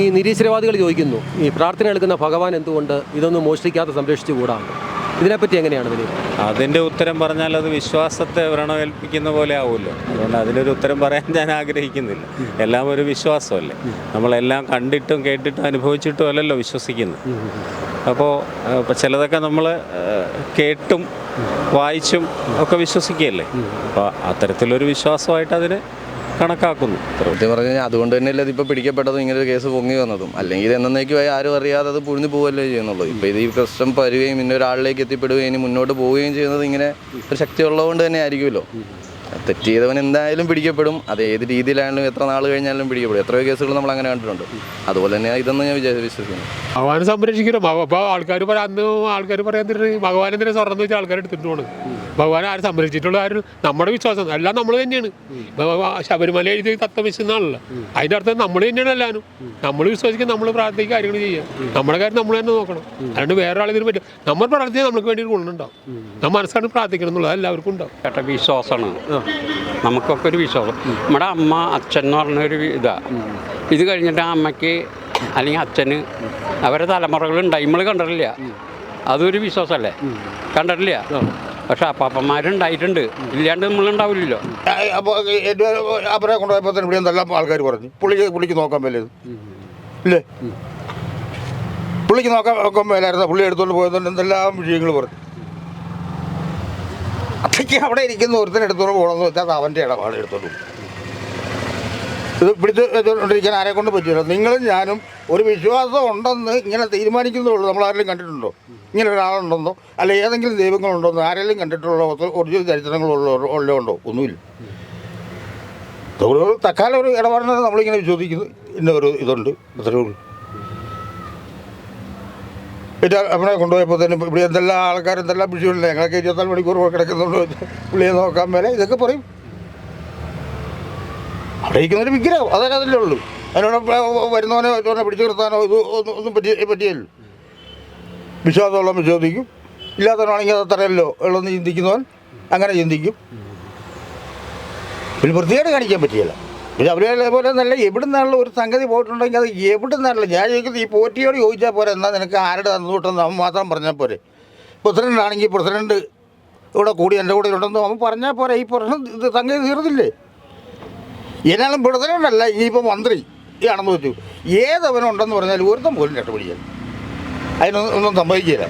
ഈ നിരീശ്വരവാദികൾ ചോദിക്കുന്നു ഈ പ്രാർത്ഥന എടുക്കുന്ന ഭഗവാൻ എന്തുകൊണ്ട് ഇതൊന്നും മോഷ്ടിക്കാതെ സംരക്ഷിച്ചുകൂടാ ഇതിനെപ്പറ്റി എങ്ങനെയാണ് വിലയിരുത്തുന്നത് അതിന്റെ ഉത്തരം പറഞ്ഞാൽ അത് വിശ്വാസത്തെ വ്രണമേൽപ്പിക്കുന്ന പോലെ ആവുമല്ലോ. അതുകൊണ്ട് അതിലൊരു ഉത്തരം പറയാൻ ഞാൻ ആഗ്രഹിക്കുന്നില്ല. എല്ലാം ഒരു വിശ്വാസമല്ലേ? നമ്മളെല്ലാം കണ്ടിട്ടും കേട്ടിട്ടും അനുഭവിച്ചിട്ടും അല്ലല്ലോ വിശ്വസിക്കുന്നത്. അപ്പോൾ ചിലതൊക്കെ നമ്മൾ കേട്ടും വായിച്ചും ഒക്കെ വിശ്വസിക്കുകയല്ലേ? അപ്പോൾ അത്തരത്തിലൊരു വിശ്വാസമായിട്ട് അതിനെ കണക്കാക്കുന്നു. സത്യം പറഞ്ഞു കഴിഞ്ഞാൽ അതുകൊണ്ട് തന്നെയല്ലേ ഇതിപ്പോൾ പിടിക്കപ്പെട്ടതും ഇങ്ങനെ ഒരു കേസ് പൊങ്ങി വന്നതും. അല്ലെങ്കിൽ ഇത് എന്നേക്കുമായി ആരും അറിയാതെ അത് പുഴിഞ്ഞു പോവല്ലേ ചെയ്യുന്നുള്ളൂ. ഇപ്പോൾ ഇത് ഈ പ്രശ്നം പരുകയും ഇന്ന ഒരാളിലേക്ക് എത്തിപ്പെടുകയും ഇനി മുന്നോട്ട് പോവുകയും ചെയ്യുന്നത് ഇങ്ങനെ ഒരു ശക്തി ഉള്ളതുകൊണ്ട് തന്നെ ആയിരിക്കുമല്ലോ. തെറ്റ് ചെയ്തവൻ എന്തായാലും പിടിക്കപ്പെടും. അത് ഏത് രീതിയിലായാലും എത്ര നാൾ കഴിഞ്ഞാലും പിടിക്കപ്പെടും. എത്രയോ കേസുകൾ നമ്മൾ അങ്ങനെ കണ്ടിട്ടുണ്ട്. അതുപോലെ തന്നെ ഇതെന്ന് ഞാൻ വിശ്വസിക്കുന്നു. ഭഗവാനെ സംരക്ഷിക്കണം? അപ്പോൾ ആൾക്കാർ പറയാൻ അന്ന് ആൾക്കാർ പറയാൻ ഭഗവാനെ ഭഗവാൻ എന്തിനാ സ്വർണം വെച്ചാൽ ആൾക്കാർ എടുത്തിട്ട് പോണ് ഭഗവാൻ ആരും സംരക്ഷിച്ചിട്ടുള്ള നമ്മുടെ വിശ്വാസം. എല്ലാം നമ്മൾ തന്നെയാണ്. ശബരിമല എഴുതി തത്വം വെച്ചെന്നാണല്ലോ. അതിന്റെ അർത്ഥം നമ്മൾ തന്നെയാണ് എല്ലാവരും. നമ്മൾ വിശ്വസിക്കുക നമ്മൾ പ്രാർത്ഥിക്കുക കാര്യങ്ങൾ ചെയ്യുക നമ്മുടെ കാര്യം നമ്മൾ തന്നെ നോക്കണം. അതുകൊണ്ട് വേറെ ആൾ ഇതിന് പറ്റും. നമ്മൾ പ്രാർത്ഥിച്ചാൽ നമുക്ക് വേണ്ടി ഗുണമുണ്ടാവും. നമ്മൾ മനസ്സാണ് പ്രാർത്ഥിക്കണം എന്നുള്ളത് എല്ലാവർക്കും ഉണ്ടാവും. ചേട്ടാ വിശ്വാസമാണ്. നമുക്കൊക്കെ ഒരു വിശ്വാസം. നമ്മുടെ അമ്മ അച്ഛൻ എന്ന് പറഞ്ഞൊരു ഇതാ. ഇത് കഴിഞ്ഞിട്ട് ആ അമ്മയ്ക്ക് അല്ലെങ്കിൽ അച്ഛന് അവരെ തലമുറകളുണ്ടായി. നമ്മൾ കണ്ടിട്ടില്ല. അതൊരു വിശ്വാസമല്ലേ? കണ്ടിട്ടില്ല? പക്ഷെ അപ്പാപ്പന്മാരുണ്ടായിട്ടുണ്ട്. ഇല്ലാണ്ട് നമ്മളുണ്ടാവില്ലല്ലോ. അവരെ കൊണ്ടുപോയപ്പോൾ തന്നെ ഇവിടെ എന്തെല്ലാം ആൾക്കാർ പറഞ്ഞു. പുള്ളിക്ക് പുള്ളിക്ക് നോക്കാൻ മേലത് ഇല്ലേ? പുള്ളിക്ക് നോക്കാൻ നോക്കാൻ മേലായിരുന്നു? പുള്ളി എടുത്തുകൊണ്ട് പോയതുകൊണ്ട് എന്തെല്ലാം വിഷയങ്ങൾ പറഞ്ഞു. അതൊക്കെ അവിടെ ഇരിക്കുന്ന ഒരുത്തനെടുത്തോണ്ട് പോകണമെന്ന് വെച്ചാൽ അത് അവന്റെ ഇടപാട് എടുത്തോണ്ട് പോകും ഇത് പിടിച്ച് വെച്ചുകൊണ്ടിരിക്കാൻ ആരെ കൊണ്ട് പറ്റില്ല. നിങ്ങളും ഞാനും ഒരു വിശ്വാസം ഉണ്ടെന്ന് ഇങ്ങനെ തീരുമാനിക്കുന്നുള്ളൂ നമ്മൾ ആരെങ്കിലും കണ്ടിട്ടുണ്ടോ? ഇങ്ങനെ ഒരാളുണ്ടെന്നോ? അല്ല ഏതെങ്കിലും ദൈവങ്ങളുണ്ടോന്നോ? ആരെങ്കിലും കണ്ടിട്ടുള്ള ഒറിജിനൽ ചരിത്രങ്ങളുള്ള ഉള്ള ഉണ്ടോ? ഒന്നുമില്ല. അതുകൊണ്ട് തക്കാലം ഒരു ഇടപാടിനെ നമ്മളിങ്ങനെ വിശ്വസിക്കുന്നു. ഇന്ന ഒരു ഇതുണ്ട്. അത്രയേ ഉള്ളൂ. പിന്നെ അവനെ കൊണ്ടുപോയപ്പോൾ തന്നെ ഇവിടെ എന്തെല്ലാം ആൾക്കാർ എന്തെല്ലാം വിഷയമില്ല ഞങ്ങളൊക്കെ ഇരുപത്തിനാല് മണിക്കൂർ കിടക്കുന്നുണ്ട്. പുള്ളിയെ നോക്കാൻ മേലെ. ഇതൊക്കെ പറയും. അവിടെ ഇരിക്കുന്ന ഒരു വിഗ്രഹം. അതൊക്കെ അതല്ലേ ഉള്ളൂ. അതിനോട് വരുന്നവനെ മറ്റവനെ പിടിച്ചു നിർത്താനോ ഇത് ഒന്നും പറ്റി പറ്റിയല്ലോ. വിശ്വാസമുള്ള വിശ്വസിക്കും. ഇല്ലാത്തവനാണെങ്കിൽ അത് അത്രയല്ലോ. ഉള്ളെന്ന് ചിന്തിക്കുന്നവൻ അങ്ങനെ ചിന്തിക്കും. ഒരു വൃത്തികേട് കാണിക്കാൻ പറ്റിയല്ല. പിന്നെ അവരെ അതേപോലെ നല്ല എവിടെ നിന്നുള്ള ഒരു സംഗതി പോയിട്ടുണ്ടെങ്കിൽ അത് എവിടെ നിന്നുള്ള ഞാൻ ചോദിക്കുന്നത് ഈ പോറ്റിയോട് ചോദിച്ചാൽ പോരെ. എന്നാൽ നിനക്ക് ആരുടെ തന്നു വിട്ടെന്ന് അവൻ മാത്രം പറഞ്ഞാൽ പോരെ. പ്രസിഡന്റ് ആണെങ്കിൽ പ്രസിഡന്റ് ഇവിടെ കൂടി എന്റെ കൂടെ ഉണ്ടെന്ന് അവൻ പറഞ്ഞാൽ പോരെ. ഈ പ്രശ്നം സംഗതി തീർന്നില്ലേ? എന്നാലും പ്രസിഡന്റ് അല്ല ഇനിയിപ്പോൾ മന്ത്രി ഈ ആണെന്ന് വെച്ചു. ഏതവനുണ്ടെന്ന് പറഞ്ഞാൽ ഒരുത്തം പോലും രക്ഷപ്പെടില്ല അതിനൊന്നും ഒന്നും സംഭവിക്കില്ല.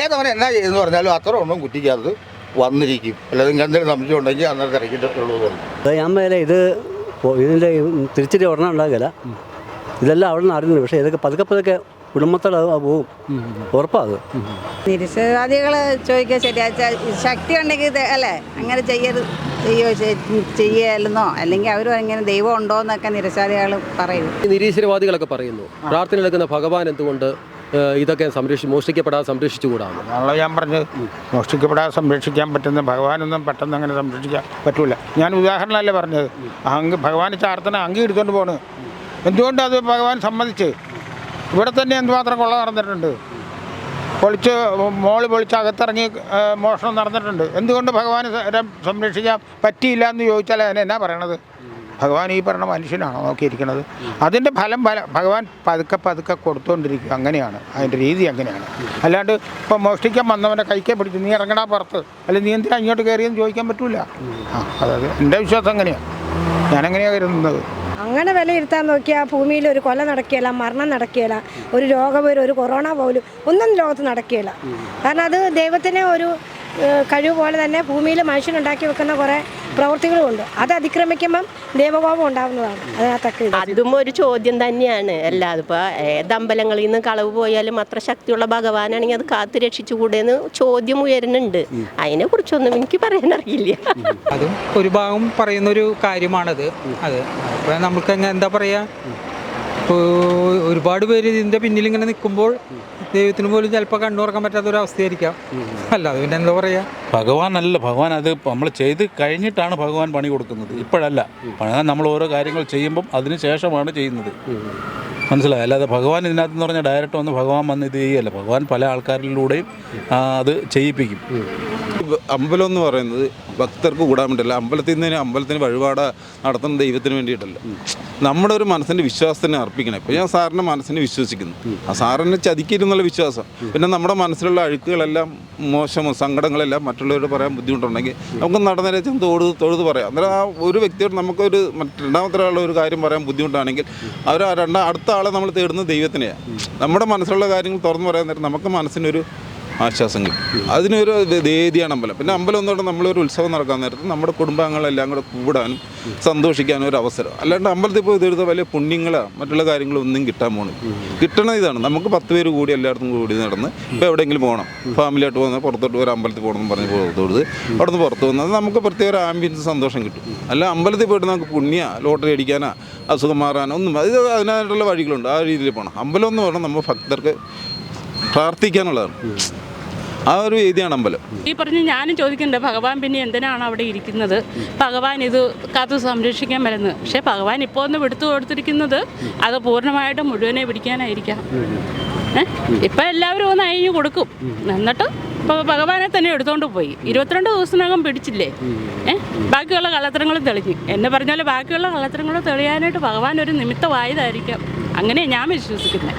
ഏതവൻ എന്നാ ചെയ്തെന്ന് പറഞ്ഞാലും അത്ര ഒന്നും കുറ്റിക്കാത്തത് വന്നിരിക്കും. അല്ലാതെ എന്തെങ്കിലും സംശയം ഉണ്ടെങ്കിൽ അന്നേരം തിരക്കിട്ടുള്ളൂ ഞാൻ മേലെ ഇത് ഇതിന്റെ തിരിച്ചിട്ട് ഉടനെ ഉണ്ടാകില്ല ഇതെല്ലാം അവിടെ നിന്ന് അറിയുന്നത് പക്ഷേ ഇതൊക്കെ പതുക്കെ പതുക്കെ കുടുംബത്തോടെ അത് പോവും. ഉറപ്പാത് നിരീശ്വരവാദികൾ ചോദിക്കുക ശരിയാ ശക്തി ഉണ്ടെങ്കിൽ അല്ലേ? അങ്ങനെ ചെയ്യരുത് ചെയ്യോ ചെയ്യലെന്നോ അല്ലെങ്കിൽ അവരും അങ്ങനെ ദൈവം ഉണ്ടോ എന്നൊക്കെ നിരശ്വാദികൾ പറയും. നിരീശ്വരവാദികളൊക്കെ പറയുന്നു. പ്രാർത്ഥന എടുക്കുന്ന ഭഗവാൻ എന്തുകൊണ്ട് ഇതൊക്കെ സംരക്ഷി മോഷ്ടിക്കപ്പെടാതെ സംരക്ഷിച്ചുകൂടാണ്? ആണല്ലോ ഞാൻ പറഞ്ഞത് മോഷ്ടിക്കപ്പെടാതെ സംരക്ഷിക്കാൻ പറ്റുന്ന ഭഗവാനൊന്നും പെട്ടെന്ന് അങ്ങനെ സംരക്ഷിക്കാൻ പറ്റൂല. ഞാൻ ഉദാഹരണമല്ലേ പറഞ്ഞത്? അങ്ങ് ഭഗവാൻ ചാർത്തന അങ്കി എടുത്തുകൊണ്ട് പോണ്. എന്തുകൊണ്ട് അത് ഭഗവാൻ സമ്മതിച്ച്? ഇവിടെ തന്നെ എന്തുമാത്രം കൊള്ള നടന്നിട്ടുണ്ട്? പൊളിച്ച് മോൾ പൊളിച്ച് അകത്തിറങ്ങി മോഷണം നടന്നിട്ടുണ്ട്. എന്തുകൊണ്ട് ഭഗവാൻ സംരക്ഷിക്കാൻ പറ്റിയില്ല എന്ന് ചോദിച്ചാൽ അതിന് എന്നാ പറയണത്? ഭഗവാൻ ഈ പറഞ്ഞ മനുഷ്യനാണോ നോക്കിയിരിക്കുന്നത്? അതിന്റെ ഫലം ഫല ഭഗവാൻ പതുക്കെ പതുക്കെ കൊടുത്തുകൊണ്ടിരിക്കും അങ്ങനെയാണ്. അതിന്റെ രീതി അങ്ങനെയാണ്. അല്ലാണ്ട് ഇപ്പം മോഷ്ടിക്കാൻ വന്നവന്റെ കൈക്കെ പിടിച്ച് നീ ഇറങ്ങടാ പുറത്ത്. അല്ലെങ്കിൽ നീ എന്തിനാ ഇങ്ങോട്ട് കയറിയെന്ന് ചോദിക്കാൻ പറ്റൂല? ആ അതായത് എന്റെ വിശ്വാസം അങ്ങനെയാണ് ഞാനങ്ങനെയാണ് കരുതുന്നത്. അങ്ങനെ വിലയിരുത്താൻ നോക്കിയാൽ ഭൂമിയിൽ ഒരു കൊല നടക്കുകയില്ല മരണം നടക്കുകയില്ല ഒരു രോഗം ഒരു കൊറോണ പോലും ഒന്നും ലോകത്ത് നടക്കുകയില്ല. കാരണം അത് ദൈവത്തിനെ ഒരു കഴിവ് പോലെ തന്നെ ഭൂമിയിൽ മനുഷ്യനുണ്ടാക്കി വെക്കുന്ന കുറേ പ്രവൃത്തികളുമുണ്ട് അത് അതിക്രമിക്കുമ്പം ദേവഭാവം ഉണ്ടാവുന്നതാണ്. അതിനകത്തൊക്കെ ഇത്. അതും ഒരു ചോദ്യം തന്നെയാണ്. അല്ലാതെ ഇപ്പോൾ ഏതമ്പലങ്ങളിൽ അമ്പലങ്ങളിൽ നിന്ന് കളവ് പോയാലും അത്ര ശക്തിയുള്ള ഭഗവാനാണെങ്കിൽ അത് കാത്തു രക്ഷിച്ചുകൂടെന്ന് ചോദ്യം ഉയരുന്നുണ്ട്. അതിനെ കുറിച്ചൊന്നും എനിക്ക് പറയാനറിയില്ല. അതും ഒരു ഭാഗം പറയുന്നൊരു കാര്യമാണത്. അത്. നമുക്ക് എന്താ പറയുക ഇപ്പോൾ ഒരുപാട് പേര് ഇതിന്റെ പിന്നിൽ ഇങ്ങനെ നിൽക്കുമ്പോൾ ദൈവത്തിന് പോലും ചിലപ്പോൾ കണ്ണുറക്കാൻ പറ്റാത്ത ഒരു അവസ്ഥയായിരിക്കാം. അത് പിന്നെ എന്താ പറയുക ഭഗവാൻ അല്ല ഭഗവാൻ അത് നമ്മൾ ചെയ്ത് കഴിഞ്ഞിട്ടാണ് ഭഗവാൻ പണി കൊടുക്കുന്നത്. ഇപ്പോഴല്ല. നമ്മൾ ഓരോ കാര്യങ്ങൾ ചെയ്യുമ്പം അതിന് ശേഷമാണ് ചെയ്യുന്നത്. മനസ്സിലായി. അല്ലാതെ ഭഗവാൻ ഇതിനകത്ത് എന്ന് പറഞ്ഞാൽ ഡയറക്റ്റ് വന്ന് ഭഗവാൻ വന്ന് ഇത് ചെയ്യല്ല ഭഗവാൻ പല ആൾക്കാരിലൂടെയും അത് ചെയ്യിപ്പിക്കും. അമ്പലം എന്ന് പറയുന്നത് ഭക്തർക്ക് കൂടാൻ വേണ്ടിയല്ല അമ്പലത്തിൽ നിന്ന് അമ്പലത്തിന് വഴിപാട് നടത്തുന്ന ദൈവത്തിന് വേണ്ടിയിട്ടല്ല. നമ്മുടെ ഒരു മനസ്സിന്റെ വിശ്വാസത്തിനെ അർപ്പിക്കണം. ഇപ്പോൾ ഞാൻ സാറിന്റെ മനസ്സിനെ വിശ്വസിക്കുന്നു. ആ സാറിനെ ചതിക്കരുന്നുള്ള വിശ്വാസം. പിന്നെ നമ്മുടെ മനസ്സിലുള്ള അഴുക്കുകളെല്ലാം മോശമോ സങ്കടങ്ങളെല്ലാം മറ്റുള്ളവരോട് പറയാൻ ബുദ്ധിമുട്ടുണ്ടെങ്കിൽ നമുക്ക് നടന്നേരെ ചെന്ന് തൊഴുത് തൊഴുത് പറയാം. അന്നേരം ആ ഒരു വ്യക്തിയോട് നമുക്കൊരു രണ്ടാമത്തെ ഒരു കാര്യം പറയാൻ ബുദ്ധിമുട്ടാണെങ്കിൽ അവർ രണ്ടാം അടുത്ത ആളെ നമ്മൾ തേടുന്നത് ദൈവത്തിനെയാണ് നമ്മുടെ മനസ്സിലുള്ള കാര്യങ്ങൾ തുറന്നു പറയാൻ നേരം നമുക്ക് മനസ്സിനൊരു ആശ്വാസം കിട്ടും അതിനൊരു വേദിയാണ് അമ്പലം. പിന്നെ അമ്പലം എന്നുകൊണ്ട് നമ്മളൊരു ഉത്സവം നടക്കാൻ നേരത്ത് നമ്മുടെ കുടുംബാംഗങ്ങളെല്ലാം കൂടെ കൂടാനും സന്തോഷിക്കാനും ഒരു അവസരം. അല്ലാണ്ട് അമ്പലത്തിൽ പോയി ഇതെടുത്ത വലിയ പുണ്യങ്ങളോ മറ്റുള്ള കാര്യങ്ങളോ ഒന്നും കിട്ടാൻ പോകണം കിട്ടണ ഇതാണ്. നമുക്ക് പത്ത് പേര് കൂടി എല്ലായിടത്തും കൂടി നടന്ന് ഇപ്പോൾ എവിടെയെങ്കിലും പോകണം ഫാമിലിയായിട്ട് പോകുന്ന പുറത്തോട്ട് ഒരു അമ്പലത്തിൽ പോകണം എന്ന് പറഞ്ഞ് പുറത്തോട്ട് അവിടെ നിന്ന് പുറത്ത് പോകുന്നത് നമുക്ക് പ്രത്യേക ഒരു ആംബിയൻസ് സന്തോഷം കിട്ടും. അല്ല അമ്പലത്തിൽ പോയിട്ട് നമുക്ക് പുണ്യ ലോട്ടറി അടിക്കാനോ അസുഖം മാറാനോ ഒന്നും അത് അതിനായിട്ടുള്ള വഴികളുണ്ട്. ആ രീതിയിൽ പോകണം അമ്പലം എന്ന് പറഞ്ഞാൽ നമ്മൾ ഭക്തർക്ക് പ്രാർത്ഥിക്കാനുള്ളതാണ്. ആ ഒരു രീതിയാണ് അമ്പലം. ഈ പറഞ്ഞ് ഞാനും ചോദിക്കുന്നുണ്ട് ഭഗവാൻ പിന്നെ എന്തിനാണ് അവിടെ ഇരിക്കുന്നത്? ഭഗവാൻ ഇത് കാത്തു സംരക്ഷിക്കാൻ വരുന്നത് പക്ഷെ ഭഗവാൻ ഇപ്പോൾ ഒന്ന് വിടുത്തു കൊടുത്തിരിക്കുന്നത് അത് പൂർണമായിട്ടും മുഴുവനെ പിടിക്കാനായിരിക്കാം. ഇപ്പം എല്ലാവരും ഒന്ന് അയഞ്ഞു കൊടുക്കും. എന്നിട്ട് ഇപ്പോൾ ഭഗവാനെ തന്നെ എടുത്തുകൊണ്ട് പോയി. ഇരുപത്തിരണ്ട് ദിവസത്തിനകം പിടിച്ചില്ലേ? ഏ? ബാക്കിയുള്ള കള്ളത്തരങ്ങളും തെളിഞ്ഞു. എന്നെ പറഞ്ഞാൽ ബാക്കിയുള്ള കള്ളത്തരങ്ങളും തെളിയാനായിട്ട് ഭഗവാൻ ഒരു നിമിത്തമായതായിരിക്കാം. അങ്ങനെ ഞാൻ വിശ്വസിക്കുന്നത്.